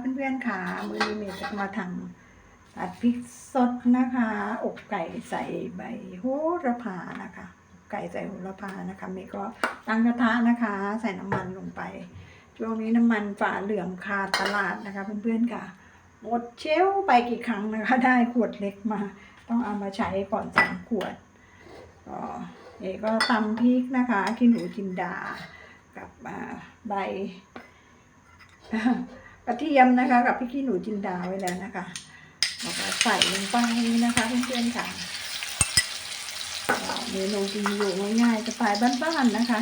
เพื่อนๆค่ะมือนี้เมย์จะมาทำผัดพริกสดนะคะ อกไก่ใส่ใบโหระพานะคะ ไก่ใส่โหระพานะคะเมย์ก็ตั้งกระทะนะคะ ใส่น้ำมันลงไป ช่วงนี้น้ำมันฝาเหลืองขาดตลาดนะคะเพื่อนๆค่ะหมดเชลไปกี่ครั้งนะคะ ได้ขวดเล็กมา ต้องเอามาใช้ก่อนสามขวดก็เอก็ตำพริกนะคะขี้หนูจินดากับใบ กระเทียมนะคะ กับพริกขี้หนูจินดาไว้แล้วนะคะแล้วก็ใส่ลงไปนะคะเพื่อนๆค่ะเมนูกินอยู่ง่ายๆสไตล์บ้านๆนะคะ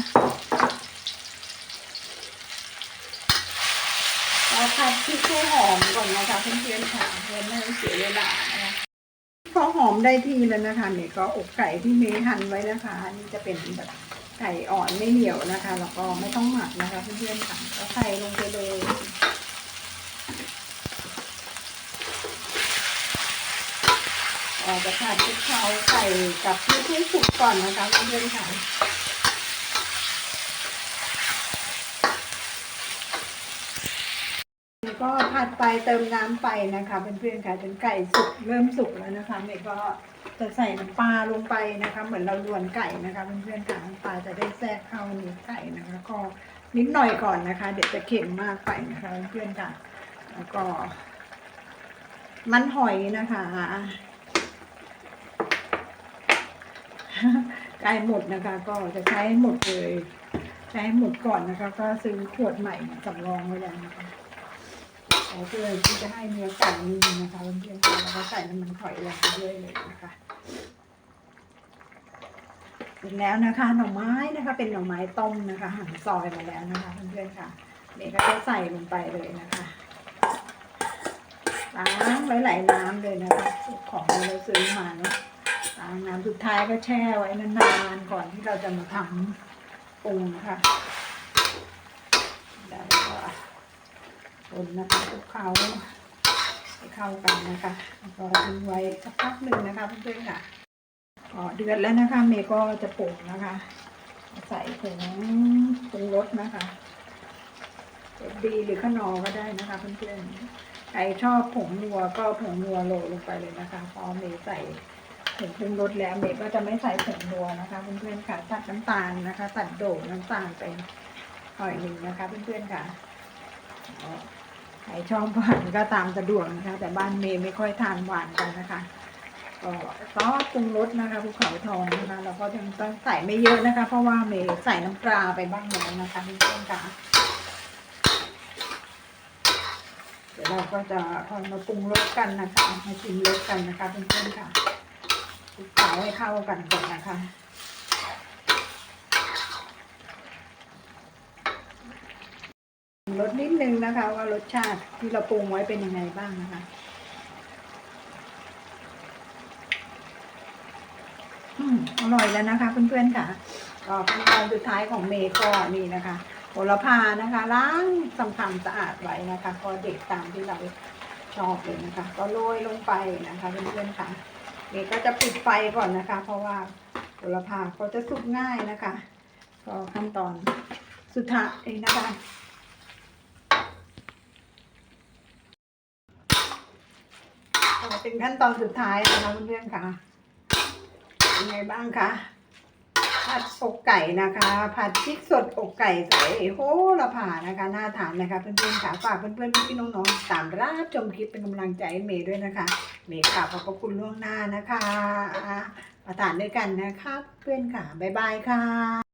เราผัดพริกให้หอมก่อนนะคะเพื่อนๆค่ะเพื่อนไม่ให้เสียเวลานะคะพอหอมได้ที่แล้วนะคะเนี่ยก็อกไก่ที่เมย์หั่นไว้นะคะอันนี่จะเป็นแบบไก่อ่อนไม่เหนียวนะคะ แล้วก็ไม่ต้องหมักนะคะเพื่อนๆค่ะก็ใส่ลงไปเลย เราจะผัดพริกเผาใส่กับพริกให้สุกก่อนนะคะเพื่อนๆค่ะแล้วก็ผัดไปเติมน้ำไปนะคะเพื่อนๆค่ะจนไก่สุกเริ่มสุกแล้วนะคะเมย์ก็จะใส่น้ำปลาลงไปนะคะ เหมือนเราลวนไก่นะคะเพื่อนๆค่ะน้ำปลาจะได้แทรกเข้าในไก่นะคะ ก็นิดหน่อยก่อนนะคะ เดี๋ยวจะเค็มมากไปนะคะเพื่อนๆค่ะแล้วก็มันหอยนะคะ ใกล้หมดนะคะ ก็จะใช้ให้หมดเลย ใช้ให้หมดก่อนนะคะ ก็ซื้อขวดใหม่สำรองไว้แล้วนะคะเอาเพื่อที่จะให้เนื้อไก่นิ่มนะคะเพื่อนๆแล้วก็ใส่น้ำมันหอยลงไปด้วยเลยนะคะเสร็จแล้วนะคะหน่อไม้นะคะ เป็นหน่อไม้ต้มนะคะหั่นซอยมาแล้วนะคะเพื่อนๆค่ะเด็กก็จะใส่ลงไปเลยนะคะล้างไว้หลายน้ำเลยนะคะของที่เราซื้อมาเนาะ ล้างน้ำสุดท้ายก็แช่ไว้นานๆก่อนที่เราจะมาทำปรุงค่ะแล้วก็คนนะคะคลุกเคล้าให้เข้ากันนะคะแล้วก็ทิ้งไว้สักพักหนึ่งนะคะเพื่อนๆค่ะก็เดือดแล้วนะคะ เมย์ก็จะปรุงนะคะ ใส่ผงปรุงรสนะคะดีหรือขนอก็ได้นะคะเพื่อนๆใครชอบผงนัวก็ผงนัวโรยลงไปเลยนะคะพอเมย์ใส่ ผงปรุงรสแล้วเมย์ก็จะไม่ใส่ผงนัวนะคะเพื่อนๆค่ะตัดน้ำตาลนะคะ ตัดโด่งน้ำตาลไปหน่อยหนึ่งนะคะเพื่อนๆค่ะใครชอบหวานก็ตามสะดวกนะคะ แต่บ้านเมย์ไม่ค่อยทานหวานกันนะคะก็ซอสปรุงรสนะคะภูเขาทองนะคะเราก็ยังต้องใส่ไม่เยอะนะคะ เพราะว่าเมย์ใส่น้ำปลาไปบ้างแล้วนะคะเพื่อนๆค่ะเดี๋ยวเราก็จะพอมาปรุงรสกันนะคะ มาชิมรสกันนะคะเพื่อนๆค่ะ คลุกเาให้เข้ากันก่อนนะคะรสนิดนึงนะคะว่ารสชาติที่เราปรุงไว้เป็นยังไงบ้างนะคะอร่อยแล้วนะคะเพื่อนๆค่ะก็ขั้นตอนสุดท้ายของเมย์ก็นี่นะคะโหระพานะคะล้างสำคัญสะอาดไว้นะคะ ก็เด็ดตามที่เราชอบเลยนะคะ ก็โรยลงไปนะคะเพื่อนๆค่ะ เมย์ก็จะปิดไฟก่อนนะคะ เพราะว่าโหระพาเขาจะสุกง่ายนะคะก็ขั้นตอนสุดท้ายนะคะเป็นขั้นตอนสุดท้ายนะคะเพื่อนๆค่ะเป็นไงบ้างคะ ผัดอกไก่นะคะ ผัดพริกสดอกไก่ใส่โหระพานะคะ น่าทานนะคะเพื่อนๆค่ะฝากเพื่อนๆพี่ๆน้องๆตามรับชมคลิปเป็นกำลังใจเมย์ด้วยนะคะ เมย์ค่ะขอบพระคุณล่วงหน้านะคะมาทานด้วยกันนะคะ เพื่อนค่ะบ๊ายบายค่ะ